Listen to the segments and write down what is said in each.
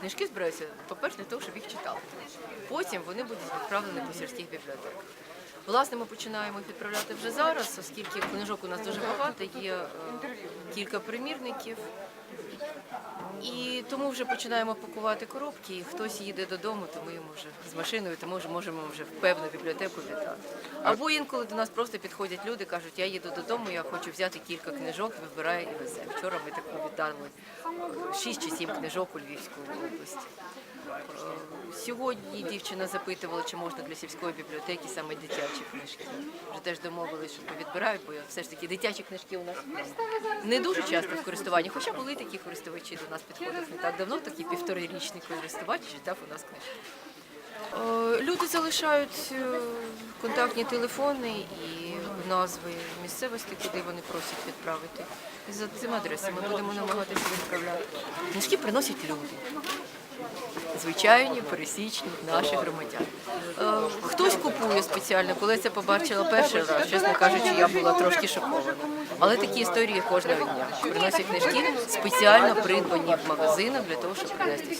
Книжки збираються, по-перше, для того, щоб їх читали. Потім вони будуть відправлені по сільських бібліотеках. Власне, ми починаємо їх відправляти вже зараз, оскільки книжок у нас дуже багато, є е, кілька примірників. І тому вже починаємо пакувати коробки, і хтось їде додому, то ми йому вже з машиною, то ми вже можемо вже в певну бібліотеку віддати. Або інколи до нас просто підходять люди, кажуть, я їду додому, я хочу взяти кілька книжок, вибирає і везе. Вчора ми таку віддали е, шість чи сім книжок у Львівську область. Е, Сьогодні дівчина запитувала, чи можна для сільської бібліотеки саме дитячі книжки. Вже теж домовились, що відбирають, бо все ж таки дитячі книжки у нас не дуже часто в користуванні, хоча були такі користувачі до нас підходять. не так давно, такий півторарічний користувач читав у нас книжки. Е, Люди залишають е, контактні телефони і назви місцевості, куди вони просять відправити. І за цим адресами будемо намагатися відправляти. Книжки приносять люди звичайні, пересічні наші громадяни. Е, Хтось купує спеціально, коли це побачила перший раз, чесно кажучи, я була трошки шокована. Але такі історії кожного дня. Приносять книжки спеціально придбані в магазинах для того, щоб принести.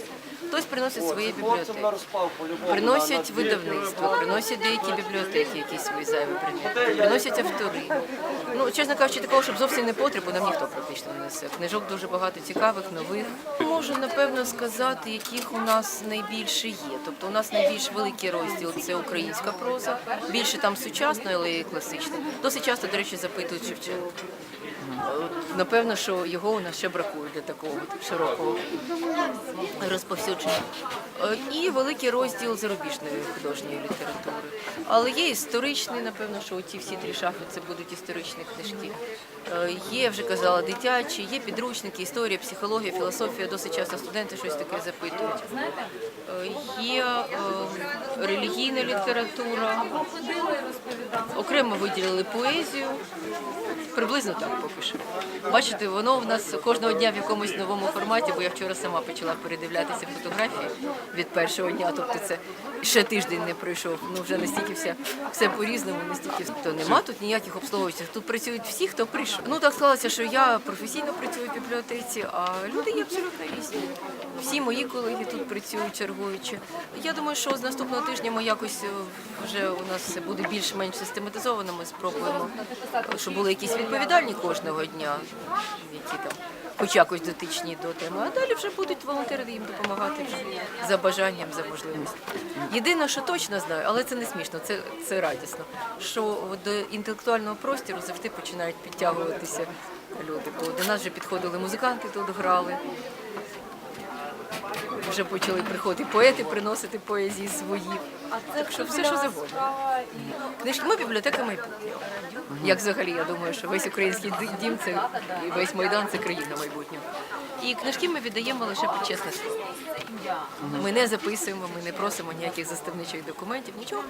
Хтось приносить свої бібліотеки, приносять видавництво, приносять деякі бібліотеки, якісь свої зайві предмети, приносять автори. Ну, чесно кажучи, такого, щоб зовсім не потребу, нам ніхто практично не несе. Книжок дуже багато цікавих, нових. Можу напевно сказати, яких у нас найбільше є. Тобто у нас найбільш великий розділ це українська проза, більше там сучасної, але і класичної. Досить часто, до речі, запитують Шевченка. Напевно, що його у нас ще бракує для такого широкого розповсюдження. Е, І великий розділ зарубіжної художньої літератури. Але є історичний, напевно, що ті всі три шафи це будуть історичні книжки. Е, Є, вже казала, дитячі, є підручники, історія, психологія, філософія. Досить часто студенти щось таке запитують. Е, Є релігійна література. Окремо виділили поезію. Приблизно так поки що. Бачите, воно в нас кожного дня в якомусь новому форматі, бо я вчора сама почала передивлятися фотографії від першого дня. Тобто це ще тиждень не пройшов. Ну вже настільки все, все по-різному, настільки то нема тут ніяких обслуговуючих. Тут працюють всі, хто прийшов. Ну так склалося, що я професійно працюю в бібліотеці, а люди є абсолютно різні. Всі мої колеги тут працюють чергуючи. Я думаю, що з наступного тижня ми якось е, вже у нас все буде більш-менш систематизовано. Ми спробуємо, щоб були якісь відповідальні кожного дня, які там хоч якось дотичні до теми. А далі вже будуть волонтери їм допомагати за бажанням, за можливістю. Єдине, що точно знаю, але це не смішно, це, це радісно. Що до інтелектуального простіру завжди починають підтягуватися люди. Бо до нас вже підходили музиканти, тут грали. Вже почали приходити поети, приносити поезії свої. Так що все, що завгодно. Книжки ми бібліотека майбутнього. Як взагалі, я думаю, що весь український дім це і весь майдан це країна майбутнього. І книжки ми віддаємо лише під чесне слово. Ми не записуємо, ми не просимо ніяких заставничих документів, нічого.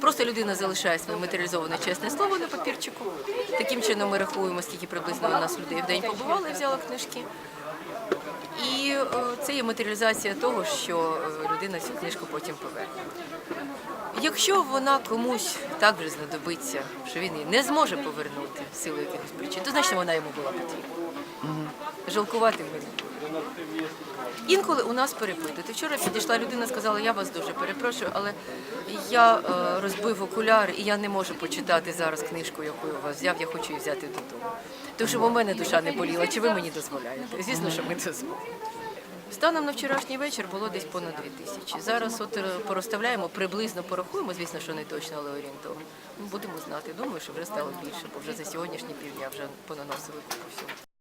Просто людина залишає своє матеріалізоване чесне слово на папірчику. Таким чином ми рахуємо, скільки приблизно у нас людей в день побували взяла книжки. І е, це є матеріалізація того, що е, людина цю книжку потім поверне. Якщо вона комусь так вже знадобиться, що він її не зможе повернути в силу якихось причин, то значить вона йому була потрібна. Жалкувати ми не будемо. Інколи у нас перепитують. Вчора підійшла людина, сказала, я вас дуже перепрошую, але я е, розбив окуляри і я не можу почитати зараз книжку, яку я у вас взяв, я хочу її взяти додому. Тому що у мене душа не боліла, чи ви мені дозволяєте? Звісно, що ми дозволимо. Станом на вчорашній вечір було десь понад дві тисячі. Зараз от е, порозставляємо, приблизно порахуємо, звісно, що не точно, але орієнтовно. Будемо знати. Думаю, що вже стало більше, бо вже за сьогоднішні півдня вже понаносили купу всього.